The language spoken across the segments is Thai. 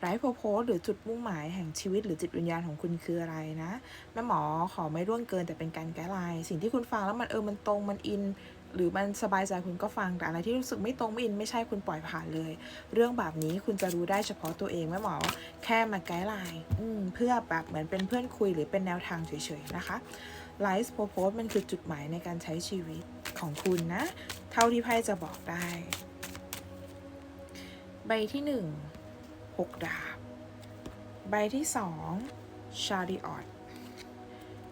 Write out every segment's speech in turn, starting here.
ไรโพโพสหรือจุดมุ่งหมายแห่งชีวิตหรือจิตวิญญาณของคุณคืออะไรนะแม่หมอขอไม่ร่วงเกินแต่เป็นการแก้ไลน์สิ่งที่คุณฟังแล้วมันเออมันตรงมันอิน หรือมันสบายใจคุณก็ฟังแต่อะไรที่รู้สึกไม่ตรงไม่อินไม่ใช่คุณปล่อยผ่านเลย เรื่องแบบนี้คุณจะรู้ได้เฉพาะตัวเองแม่หมอแค่มาไกด์ไลน์เพื่อแบบเหมือนเป็นเพื่อนคุยหรือเป็นแนวทางเฉยๆนะคะไลฟ์โพโพสมันคือจุดหมายในการใช้ชีวิตของคุณนะ เท่าที่ไพ่จะบอกได้ ใบที่หนึ่ง หกดาบ ใบที่สองชาริออต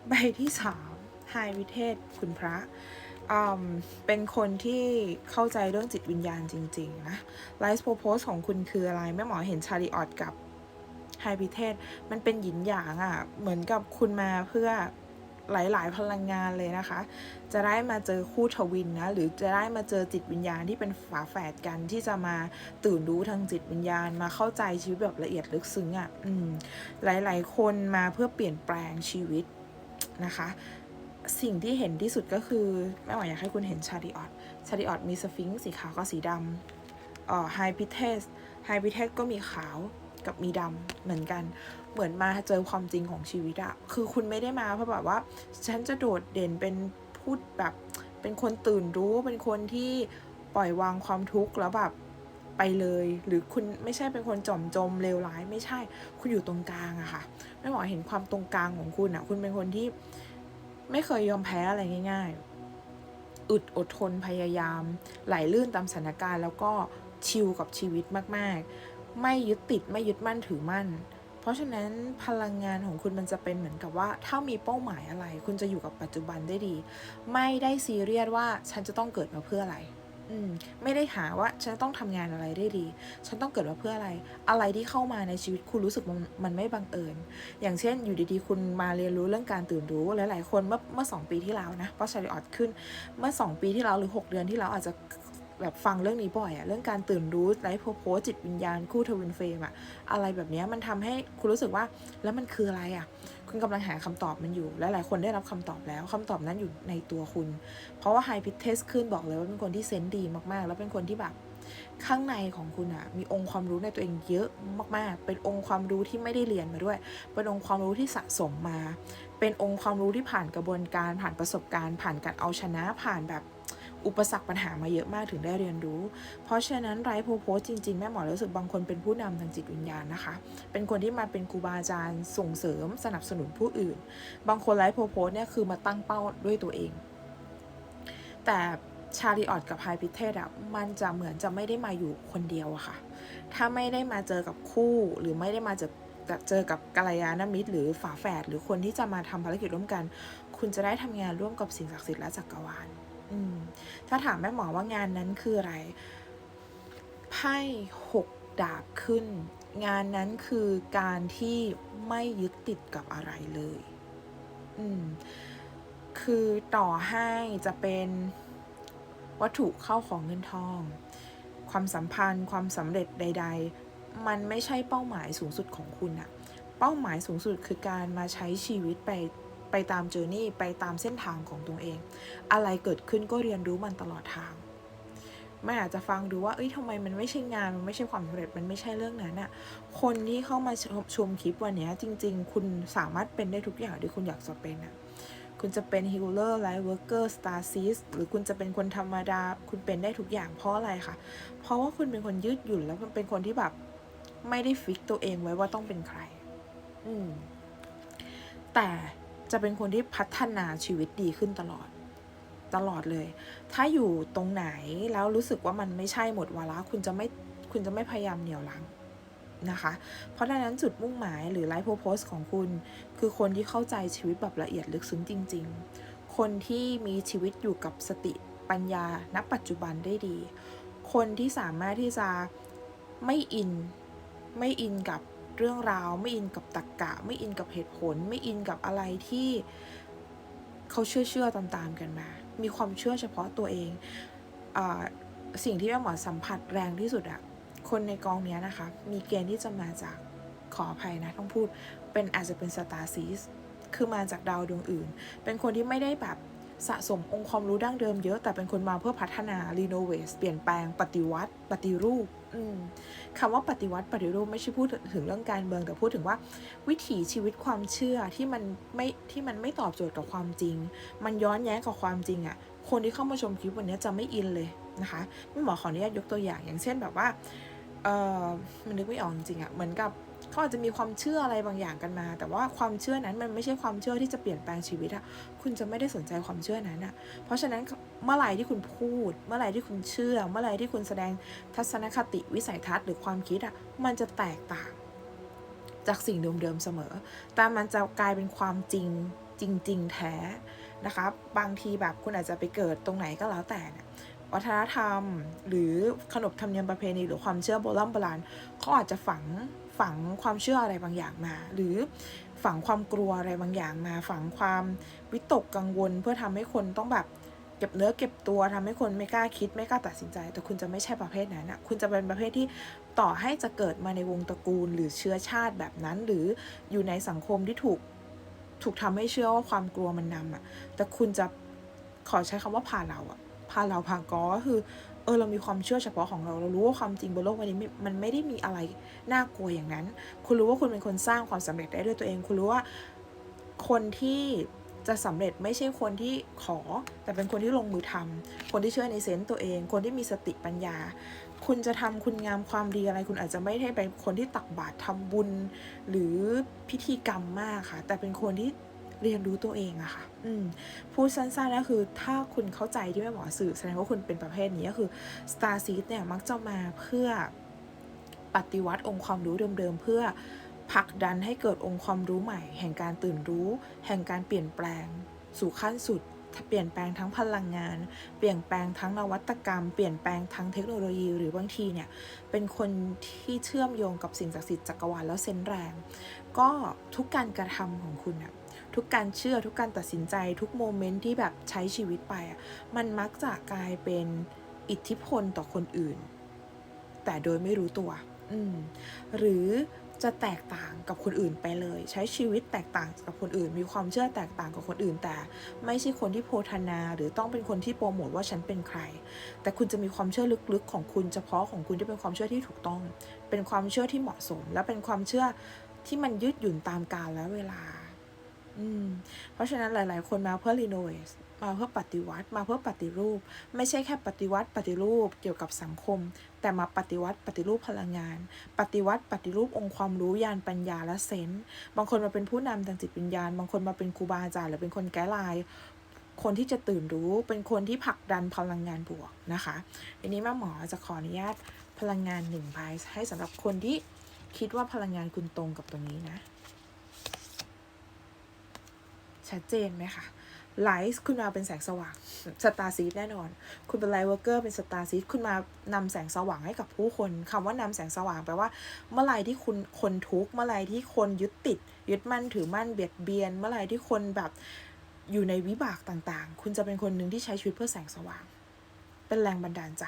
ใบที่สามไฮวิเทศคุณพระเป็นคนที่เข้าใจเรื่องจิตวิญญาณจริง ๆ นะไลฟ์โพโพสของคุณคืออะไร แม่หมอเห็นชาริออตกับไฮวิเทศ มันเป็นหยินหยางอะ่ะ เหมือนกับคุณมาเพื่อ หลาย ๆ พลังงานเลยนะคะ จะได้มาเจอคู่ทวินนะหรือจะได้มาเจอจิตวิญญาณที่เป็นฝาแฝดกันที่จะมาตื่นรู้ทางจิตวิญญาณมาเข้าใจชีวิตแบบละเอียดลึกซึ้งอะ่ะอืมหลาย ๆ คนมาเพื่อเปลี่ยนแปลงชีวิตนะคะ สิ่งที่เห็นที่สุดก็คือแม่หมออยากให้คุณเห็นชาริออตชาริออตมีสฟิงค์สีขาวกับสีดำอ่อไฮพิเทสไฮพิเทสก็มีขาว กับมีดำเหมือนกัน เหมือนมาเจอความจริงของชีวิตอะคือคุณไม่ได้มาเพราะแบบว่า ฉันจะโดดเด่นเป็นพูดแบบ เป็นคนตื่นรู้เป็นคนที่ปล่อยวางความทุกข์แล้วแบบไปเลย หรือคุณไม่ใช่เป็นคนจอมจมเลวร้ายไม่ใช่ คุณอยู่ตรงกลางอะค่ะแม่หมอเห็นความตรงกลางของคุณอะคุณเป็นคนที่ไม่เคยยอมแพ้อะไรง่าย ๆ อึดอดทนพยายาม ไหลลื่นตามสถานการณ์ แล้วก็ชิลกับชีวิตมาก ๆ ไม่ยึดติดไม่ยึดมั่นถือมั่น เพราะฉะนั้นพลังงานของคุณมันจะเป็นเหมือนกับว่า ถ้ามีเป้าหมายอะไร คุณจะอยู่กับปัจจุบันได้ดี ไม่ได้ซีเรียสว่าฉันจะต้องเกิดมาเพื่ออะไรอืมไม่ได้หาว่าฉันต้องทำงานอะไรได้ดี ฉันต้องเกิดมาเพื่ออะไร อะไรที่เข้ามาในชีวิตคุณรู้สึกมันมันไม่บังเอิญ อย่างเช่นอยู่ดีๆ คุณมาเรียนรู้เรื่องการตื่นรู้หลายๆคนเมื่อเมื่อสองปีที่แล้วนะเพราะชาริออตขึ้นเมื่อสองปีที่แล้วหรือหกเดือนที่แล้วอาจจะ แบบฟังเรื่องนี้บ่อยอะเรื่องการตื่นรู้ไลฟ์โพโพจิตวิญญาณคู่ทวินเฟรมอะอะไรแบบนี้มันทำให้คุณรู้สึกว่าแล้วมันคืออะไรอะคุณกำลังหาคำตอบมันอยู่ และหลายคนได้รับคำตอบแล้วคำตอบนั้นอยู่ในตัวคุณ เพราะว่าไฮพิทเทสขึ้นบอกเลยว่าเป็นคนที่เซนส์ดีมากๆ แล้วเป็นคนที่แบบข้างในของคุณอะมีองค์ความรู้ในตัวเองเยอะมากๆ เป็นองค์ความรู้ที่ไม่ได้เรียนมาด้วย เป็นองค์ความรู้ที่สะสมมา เป็นองค์ความรู้ที่ผ่านกระบวนการผ่านประสบการณ์ ผ่านการเอาชนะผ่านแบบ อุปสรรคปัญหามาเยอะมากถึงได้เรียนรู้ เพราะฉะนั้นไรโพโพสจริงๆ แม่หมอรู้สึกบางคนเป็นผู้นำทางจิตวิญญาณนะคะ เป็นคนที่มาเป็นครูบาอาจารย์ส่งเสริมสนับสนุนผู้อื่น บางคนไลฟ์โพโพสเนี่ยคือมาตั้งเป้าด้วยตัวเอง แต่ชาลีออดกับไฮพิเทสอะมันจะเหมือนจะไม่ได้มาอยู่คนเดียวอะค่ะ ถ้าไม่ได้มาเจอกับคู่หรือไม่ได้มาเจอเจอกับกัลยาณมิตร หรือฝาแฝดหรือคนที่จะมาทำภารกิจร่วมกัน คุณจะได้ทำงานร่วมกับสิ่งศักดิ์สิทธิ์และจักรวาล อืม ถ้าถามแม่หมอว่างานนั้นคืออะไร ไพ่หกดาบขึ้น งานนั้นคือการที่ไม่ยึดติดกับอะไรเลย อืม คือต่อให้จะเป็นวัตถุเข้าของเงินทอง ความสัมพันธ์ ความสำเร็จใด ๆ มันไม่ใช่เป้าหมายสูงสุดของคุณอะเป้าหมายสูงสุดคือการมาใช้ชีวิตไป ไปตามเจอร์นี่ไปตามเส้นทางของตัวเอง อะไรเกิดขึ้นก็เรียนรู้มันตลอดทางไม่อาจจะฟังดูว่า เอ้ยทำไมมันไม่ใช่งาน มันไม่ใช่ความสำเร็จ มันไม่ใช่เรื่องนั้นอะคนที่เข้ามาชมชมคลิปวันนี้จริง ๆ คุณสามารถเป็นได้ทุกอย่างที่คุณอยากจะเป็นอะคุณจะเป็นฮิลเลอร์ไลท์เวิร์กเกอร์สตาร์ซิสหรือคุณจะเป็นคนธรรมดา คุณเป็นได้ทุกอย่างเพราะอะไรคะ เพราะว่าคุณเป็นคนยืดหยุ่นแล้วมันเป็นคนที่แบบไม่ได้ฟิกตัวเองไว้ว่าต้องเป็นใคร อืม แต่ จะเป็นคนที่พัฒนาชีวิตดีขึ้นตลอด ตลอดเลย ถ้าอยู่ตรงไหนแล้วรู้สึกว่ามันไม่ใช่หมดวาระคุณจะไม่คุณจะไม่พยายามเหนี่ยวลังนะคะ เพราะดังนั้นจุดมุ่งหมายหรือไลฟ์โพสของคุณ คือคนที่เข้าใจชีวิตแบบละเอียดลึกซึ้งจริง ๆ คนที่มีชีวิตอยู่กับสติปัญญาณปัจจุบันได้ดี คนที่สามารถที่จะไม่อิน ไม่อินกับ เรื่องราว ไม่อินกับตรกกะ ไม่อินกับเหตุผล ไม่อินกับอะไรที่เขาเชื่อเชื่อตามๆกันมา มีความเชื่อเฉพาะตัวเองอสิ่งที่แม่หมอสัมผัสแรงที่สุดอะคนในกองเนี้ยนะคะ มีเกณฑ์ที่จะมาจากขออภัยนะ ต้องพูดเป็นอาจจะเป็นสตาร์ซีสคือมาจากดาวดวงอื่น เป็นคนที่ไม่ได้แบบ สะสมองค์ความรู้ดั้งเดิมเยอะแต่เป็นคนมาเพื่อพัฒนารีโนเวทเปลี่ยนแปลงปฏิวัติ ปฏิรูปอืมคำว่าปฏิวัติปฏิรูปไม่ใช่พูดถึงเรื่องการเมืองแต่พูดถึงว่า วิถีชีวิตความเชื่อที่มันไม่ที่มันไม่ตอบโจทย์กับความจริง มันย้อนแย้งกับความจริงอะ่ะ คนที่เข้ามาชมคลิปวันนี้จะไม่อินเลยนะคะไม่หมอขออนุญาตยกตัวอย่างอย่างเช่นแบบว่าเออมันนึกไม่ออกจริงอะ่ะเหมือนกับ เขาอาจจะมีความเชื่ออะไรบางอย่างกันมา แต่ว่าความเชื่อนั้นมันไม่ใช่ความเชื่อที่จะเปลี่ยนแปลงชีวิตอะคุณจะไม่ได้สนใจความเชื่อนั้นอะเพราะฉะนั้นเมื่อไหร่ที่คุณพูด เมื่อไหร่ที่คุณเชื่อ เมื่อไหร่ที่คุณแสดงทัศนคติวิสัยทัศน์หรือความคิดอะมันจะแตกต่าง จากสิ่งเดิมๆเสมอ แต่มันจะกลายเป็นความจริงจริง ๆ แท้นะคะ บางทีแบบคุณอาจจะไปเกิดตรงไหนก็แล้วแต่เนี่ย วัฒนธรรม หรือขนบธรรมเนียมประเพณี หรือความเชื่อโบราณโบราณเขาอาจจะฝังฝังความเชื่ออะไรบางอย่างมา หรือฝังความกลัวอะไรบางอย่างมา ฝังความวิตกกังวล เพื่อทำให้คนต้องแบบเก็บเนื้อเก็บตัวทำให้คนไม่กล้าคิดไม่กล้าตัดสินใจ แต่คุณจะไม่ใช่ประเภทนั้นนะคุณจะเป็นประเภทที่ต่อให้จะเกิดมาในวงตระกูล หรือเชื้อชาติแบบนั้น หรืออยู่ในสังคมที่ถูกถูกทำให้เชื่อว่าความกลัวมันนำอะแต่คุณจะขอใช้คำว่าพาเราอะ พาเราพากอก็คือเออเรามีความเชื่อเฉพาะของเรา เรารู้ว่าความจริงบนโลกวันนี้มันไม่ได้มีอะไรน่ากลัวอย่างนั้น คุณรู้ว่าคุณเป็นคนสร้างความสำเร็จได้ด้วยตัวเอง คุณรู้ว่าคนที่จะสำเร็จไม่ใช่คนที่ขอ แต่เป็นคนที่ลงมือทำคนที่เชื่อในเซนต์ตัวเอง คนที่มีสติปัญญา คุณจะทำคุณงามความดีอะไร คุณอาจจะไม่ได้เป็นคนที่ตักบาตรทำบุญ หรือพิธีกรรมมากค่ะ แต่เป็นคนที่ เรียนรู้ตัวเองอะค่ะ อืมพูดสั้นๆก็คือ ถ้าคุณเข้าใจที่แม่หมอสื่อแสดงว่าคุณเป็นประเภทนี้ก็คือ Star Seed เนี่ยมักจะมาเพื่อปฏิวัติองค์ความรู้เดิมๆเพื่อผลักดันให้เกิดองค์ความรู้ใหม่ แห่งการตื่นรู้ แห่งการเปลี่ยนแปลง สู่ขั้นสุดเปลี่ยนแปลงทั้งพลังงาน เปลี่ยนแปลงทั้งนวัตกรรม เปลี่ยนแปลงทั้งเทคโนโลยี หรือบางทีเนี่ย เป็นคนที่เชื่อมโยงกับสิ่งศักดิ์สิทธิ์จักรวาลแล้วเซนแรง ก็ทุกการกระทำของคุณอะ ทุกการเชื่อทุกการตัดสินใจ ทุกโมเมนต์ที่แบบใช้ชีวิตไปอะมันมักจะกลายเป็นอิทธิพลต่อคนอื่น แต่โดยไม่รู้ตัว อืม หรือจะแตกต่างกับคนอื่นไปเลย ใช้ชีวิตแตกต่างกับคนอื่น มีความเชื่อแตกต่างกับคนอื่น แต่ไม่ใช่คนที่โพธนาหรือต้องเป็นคนที่โปรโมทว่าฉันเป็นใคร แต่คุณจะมีความเชื่อลึกๆ ของคุณเฉพาะของคุณที่เป็นความเชื่อที่ถูกต้อง เป็นความเชื่อที่เหมาะสม และเป็นความเชื่อที่มันยืดหยุ่นตามกาลและเวลา เพราะฉะนั้นหลาย ๆ คนมาเพื่อรีโนเวทมาเพื่อปฏิวัติมาเพื่อปฏิรูป ไม่ใช่แค่ปฏิวัติปฏิรูปเกี่ยวกับสังคม แต่มาปฏิวัติปฏิรูปพลังงาน ปฏิวัติปฏิรูปองค์ความรู้ยานปัญญาและเซนส์บางคนมาเป็นผู้นำทางจิตวิญญาณ บางคนมาเป็นครูบาอาจารย์หรือเป็นคนแก้ลน์คนที่จะตื่นรู้เป็นคนที่ผลักดันพลังงานบวกนะคะทีนี้แม่หมอจะขออนุญาตพลังงานหนึ่งใบให้สำหรับคนที่คิดว่าพลังงานคุณตรงกับตรงนี้นะ ชัดเจนไหมคะไลท์คุณมาเป็นแสงสว่างสตาร์ซีดแน่นอน คุณเป็นไลท์เวอร์เกอร์เป็นสตาร์ซีดคุณมานำแสงสว่างให้กับผู้คนคำว่านำแสงสว่างแปลว่า เมื่อไรที่คุณคนทุกเมื่อไรที่คนยึดติด ยึดมั่นถือมั่นเบียดเบียน เมื่อไรที่คนแบบอยู่ในวิบากต่างๆ คุณจะเป็นคนหนึ่งที่ใช้ชีวิตเพื่อแสงสว่าง เป็นแรงบันดาลใจ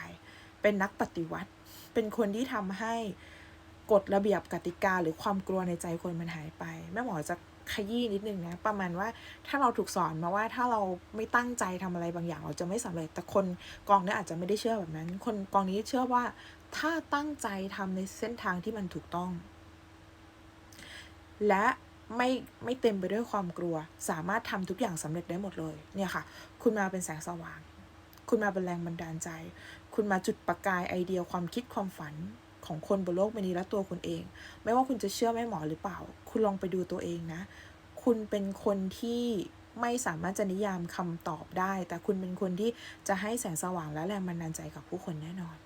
เป็นนักปฏิวัติ เป็นคนที่ทำให้กฎระเบียบกติกาหรือความกลัวในใจคนมันหายไป แม่หมอจะ ขยี้นิดนึงนะประมาณว่าถ้าเราถูกสอนมาว่าถ้าเราไม่ตั้งใจทำอะไรบางอย่างเราจะไม่สำเร็จ แต่คนกองนี้อาจจะไม่ได้เชื่อแบบนั้น คนกองนี้เชื่อว่าถ้าตั้งใจทำในเส้นทางที่มันถูกต้อง และไม่ไม่เต็มไปด้วยความกลัว สามารถทำทุกอย่างสำเร็จได้หมดเลย เนี่ยค่ะ คุณมาเป็นแสงสว่าง คุณมาเป็นแรงบันดาลใจ คุณมาจุดประกายไอเดียความคิดความฝัน ของคนบนโลกใบนี้และตัวคุณเอง ไม่ว่าคุณจะเชื่อแม่หมอหรือเปล่า คุณลองไปดูตัวเองนะ คุณเป็นคนที่ไม่สามารถจะนิยามคำตอบได้ แต่คุณเป็นคนที่จะให้แสงสว่างและแรงบันดาลใจกับผู้คนแน่นอน